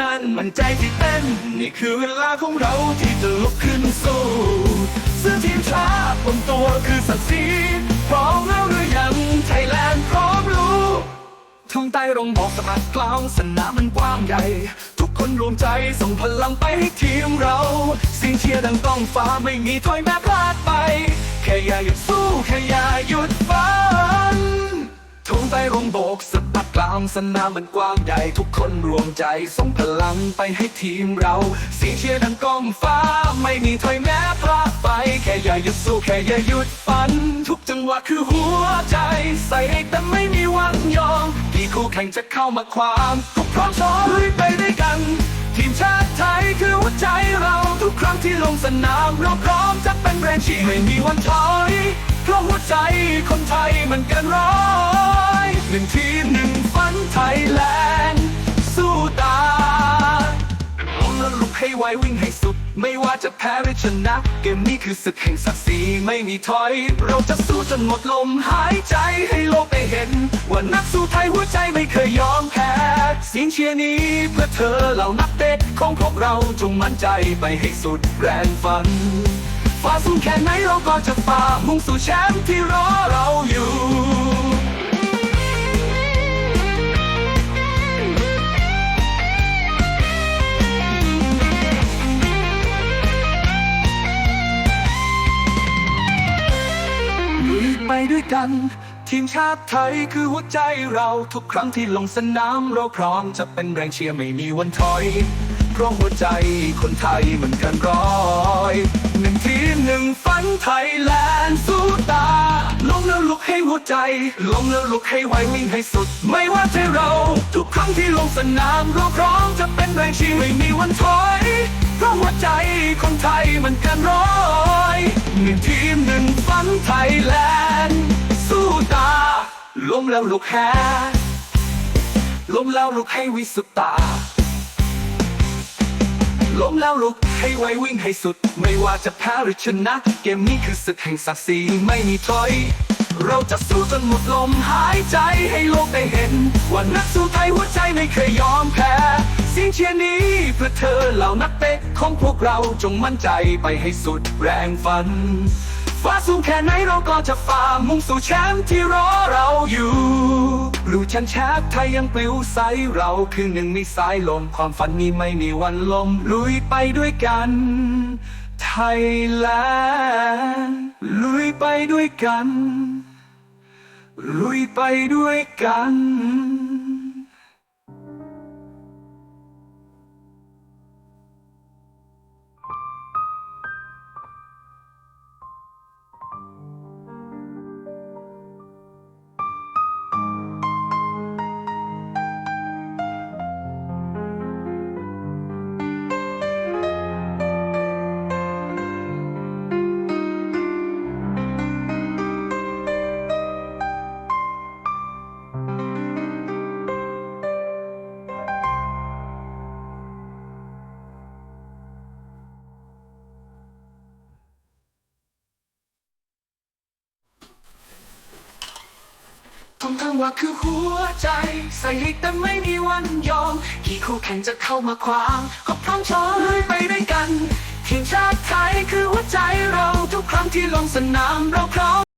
นั่นมันใจที่เต้นนี่คือเวลาของเราที่จะลุกขึ้นสู้เสื้อทีมชาติบนตัวคือศักดิ์ศรีพร้อมแล้วหรือยังไทยแลนด์พร้อมรู้ทุ่งใต้รงบอกสะพัดกลางสนามมันกว้างใหญ่ ทุกคนรวมใจส่งพลังไปให้ทีมเราสียงเชียร์ดังก้องฟ้าไม่มีถอยแม้พลาดไป แค่อย่าหยุดสู้แค่อย่าหยุดฝันทุงใต้รงบกสะบัดก สนามมันกว้างใหญ่ทุกคนรวมใจส่งพลังไปให้ทีมเราเสียงเชียร์ดังก้องฟ้า ไม่มีถอยแม้พลาดไป แค่อย่าหยุดสู้แค่อย่าหยุดฝัน ทุกจังหวะคือหัวใจ ใส่ให้แต่ไม่มีวันยอมที่คู่แข่งจะเข้ามาความทุกพร้อมชอลุยไปด้วยกัน ทีมชาติไทยคือหัวใจเราทุกครั้งที่ลงสนามเราพร้อมจะเป็นแรงเชียร์ไม่มีวันถอยเพราะหัวใจคนไทยมันเกันร้อย หนึ่งทีมหนึ่งฝันไทยแลนด์สู้ตายล้มแล้วลุกให้ไววิ่งให้สุด ไม่ว่าจะแพ้หรือชนะ เกมนี้คือศึกแห่งศักดิ์ศรีไม่มีถอย เราจะสู้จนหมดลมหายใจให้โลกได้เห็น ว่านักสู้ไทยหัวใจไม่เคยยอมแพ้เสียงเชียร์นี้เพื่อเธอเหล่านักเตะของพวกเราจงมั่นใจไปให้สุดแรงฝันฟ้าสูงแค่ไหนเราก็จะฝ่ามุ่งสู่แชมป์ที่รอ ไปด้วยกัน ทีมชาติไทยคือหัวใจเราทุกครั้งที่ลงสนามเราพร้อมจะเป็นแรงเชียร์ไม่มีวันถอย เพราะหัวใจคนไทยเหมือนกันร้อยหนึ่งทีหนึ่งฝันไทยแลนด์สู้ตา ลงแล้วลุกให้หัวใจ ลงแล้วลุกให้ไววิ่งให้สุด ไม่ว่าจะเรา ทุกครั้งที่ลงสนามเราพร้อมจะเป็นแรงเชียร์ไม่มีวันถอย เพราะหัวใจคนไทยมันกันร้อยหนึ่งทีมหนึ่งฝันไทยแลนด์ สู้ตาล้มแล้วลุกแพ้ล้มแล้วลุกให้วิสุตตาล้มแล้วลุกให้ไววิ่งให้สุด ไม่ว่าจะแพ้หรือชนะ เกมนี้คือศึกแห่งศักดิ์ศรีไม่มีถอย เราจะสู้จนหมดลมหายใจให้โลกได้เห็น ว่านักสู้ไทยหัวใจไม่เคยยอมแพ้ เสียงเชียร์นี้เพื่อเธอเหล่านักเตะของพวกเราจงมั่นใจไปให้สุดแรงฝัน ฟ้าสูงแค่ไหนเราก็จะฝ่ามุ่งสู่แชมป์ที่รอเราอยู่รู้ชันแชมป์ไทยยังปลิวใสเราคือหนึ่งในสายลมความฝันนี้ไม่มีวันลมลุยไปด้วยกัน ไทยแลนด์ลุยไปด้วยกัน ลุยไปด้วยกัน ทุกจังว่าคือหัวใจ ใส่ให้แต่ไม่มีวันยอม กี่คู่แข่งจะเข้ามาขวาง ก็พร้อมชอลุยไปด้วยกัน ทีมชาติไทยคือหัวใจเราทุกครั้งที่ลงสนามเราพร้อม